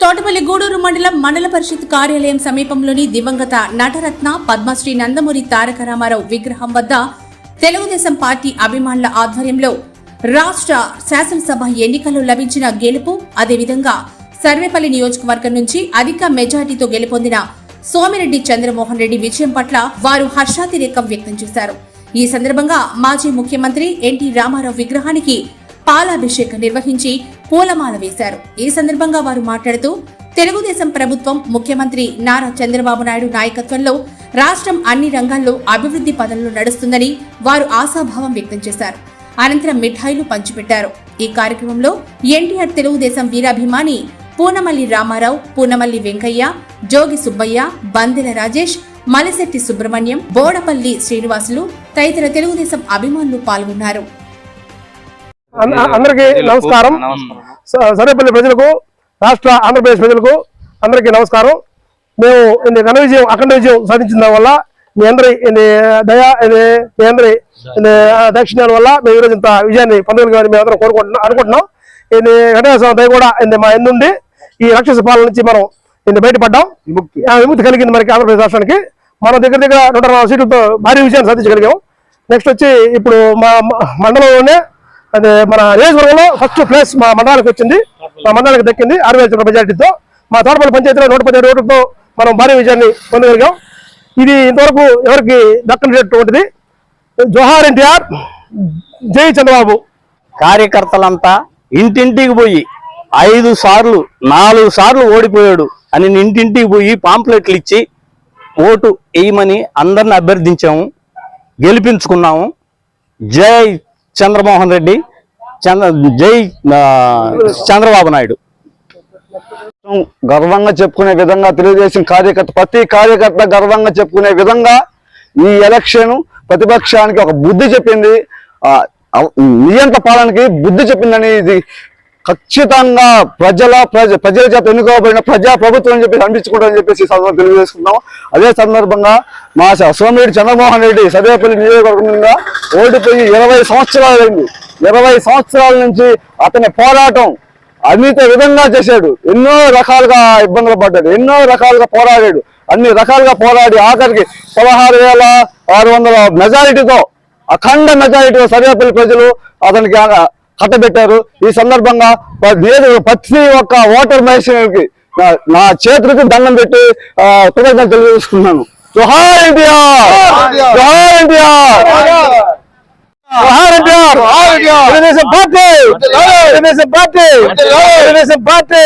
తోటపల్లి గూడూరు మండలం మండల పరిషత్ కార్యాలయం సమీపంలోని దివంగత నటరత్న పద్మశ్రీ నందమూరి తారక రామారావు విగ్రహం వద్ద తెలుగుదేశం పార్టీ అభిమానుల ఆధ్వర్యంలో రాష్ట్ర శాసనసభ ఎన్నికల్లో లభించిన గెలుపు అదేవిధంగా సర్వేపల్లి నియోజకవర్గం నుంచి అధిక మెజార్టీతో గెలుపొందిన సోమిరెడ్డి చంద్రమోహన్ రెడ్డి విజయం పట్ల వారు హర్షాతిరేకం వ్యక్తం చేశారు. ఈ సందర్భంగా మాజీ ముఖ్యమంత్రి ఎన్టీ రామారావు విగ్రహానికి పాలాభిషేకం నిర్వహించి పూలమాల వేశారు. ఈ సందర్భంగా వారు మాట్లాడుతూ తెలుగుదేశం ప్రభుత్వం ముఖ్యమంత్రి నారా చంద్రబాబు నాయుడు నాయకత్వంలో రాష్ట్రం అన్ని రంగాల్లో అభివృద్ధి పదంలో నడుస్తుందని వారు ఆశాభావం వ్యక్తం చేశారు. అనంతరం మిఠాయిలు పంచిపెట్టారు. ఈ కార్యక్రమంలో ఎన్టీఆర్ తెలుగుదేశం వీరాభిమాని పూనమల్లి రామారావు పూనమల్లి వెంకయ్య జోగి సుబ్బయ్య బందెల రాజేష్ మలిశెట్టి సుబ్రహ్మణ్యం బోడపల్లి శ్రీనివాసులు తదితర తెలుగుదేశం అభిమానులు పాల్గొన్నారు. అందరికీ నమస్కారం. స- సర్వేపల్లి ప్రజలకు రాష్ట్ర ఆంధ్రప్రదేశ్ ప్రజలకు అందరికీ నమస్కారం. మేము ఇది ఘన విజయం అఖండ విజయం సాధించిన వల్ల మీ అందరి దయా మీ అందరి దక్షిణాల వల్ల మేము ఈరోజు ఇంత విజయాన్ని పొందగలిగామని మేము అందరం కోరుకుంటున్నాం అనుకుంటున్నాం. ఇది వెంకటేశ్వర దయ కూడా ఇది మా ఎందుండి ఈ రాక్షస పాలన నుంచి మనం ఇది బయటపడ్డాం. ఆ విముక్తి కలిగింది మనకి ఆంధ్రప్రదేశ్ రాష్ట్రానికి. మనం దగ్గర దగ్గర నూట సీట్లతో భారీ విజయాన్ని సాధించగలిగాం. నెక్స్ట్ వచ్చి ఇప్పుడు మ- మండలంలోనే అదే మన నియోజకవర్గంలో ఫస్ట్ ప్లేస్ మా మండలానికి వచ్చింది. మా మండలానికి దక్కింది. అరవై ఐదు మెజార్టీతో మా తోటపల్లి పంచాయతీలో నూట పదిహేడు ఓట్లతో మనం భారీ విజయాన్ని పొందగలిగాం. ఇది ఇంతవరకు ఎవరికి దక్కనటువంటిది జోహార్ ఎన్టీఆర్ జై చంద్రబాబు. కార్యకర్తలంతా ఇంటింటికి పోయి ఐదు సార్లు నాలుగు సార్లు ఓడిపోయాడు అని ఇంటింటికి పోయి పాంప్లెట్లు ఇచ్చి ఓటు వేయమని అందరిని అభ్యర్థించాము. గెలిపించుకున్నాము. జై చంద్రమోహన్ రెడ్డి చంద్ర జై చంద్రబాబు నాయుడు. గర్వంగా చెప్పుకునే విధంగా తెలుగుదేశం కార్యకర్త ప్రతి కార్యకర్త గర్వంగా చెప్పుకునే విధంగా ఈ ఎలక్షన్ ప్రతిపక్షానికి ఒక బుద్ధి చెప్పింది. ఆ, నియంత పాలనకి బుద్ధి చెప్పిందని ఇది ఖచ్చితంగా ప్రజల ప్రజ ప్రజల చేత ఎన్నుకోబడిన ప్రజా ప్రభుత్వం అని చెప్పి అనిపించుకుంటారని చెప్పేసి సందర్భంగా తెలియజేసుకుందాం అదే సందర్భంగా మా సోమిరెడ్డి చంద్రమోహన్ రెడ్డి సర్వేపల్లి నియోజకవర్గంగా ఓడిపోయి ఇరవై సంవత్సరాలు అయింది ఇరవై సంవత్సరాల నుంచి అతని పోరాటం అమిత విధంగా చేశాడు. ఎన్నో రకాలుగా ఇబ్బందులు పడ్డాడు. ఎన్నో రకాలుగా పోరాడాడు. అన్ని రకాలుగా పోరాడి ఆఖరికి పదహారు వేల ఆరు వందల మెజారిటీతో అఖండ మెజారిటీతో సర్వేపల్లి ప్రజలు అతనికి కట్టబెట్టారు ఈ సందర్భంగా ప్రతి ఒక్క ఓటర్ మహేశ్వరికి నా చేతులకు దండం పెట్టి ఆ, కృతజ్ఞతలు తెలియజేసుకున్నాను జోహార్ ఎన్టీఆర్! జోహార్ ఎన్టీఆర్! జోహార్ NTR! Telugu Desam party! Telugu Desam party! Telugu Desam party!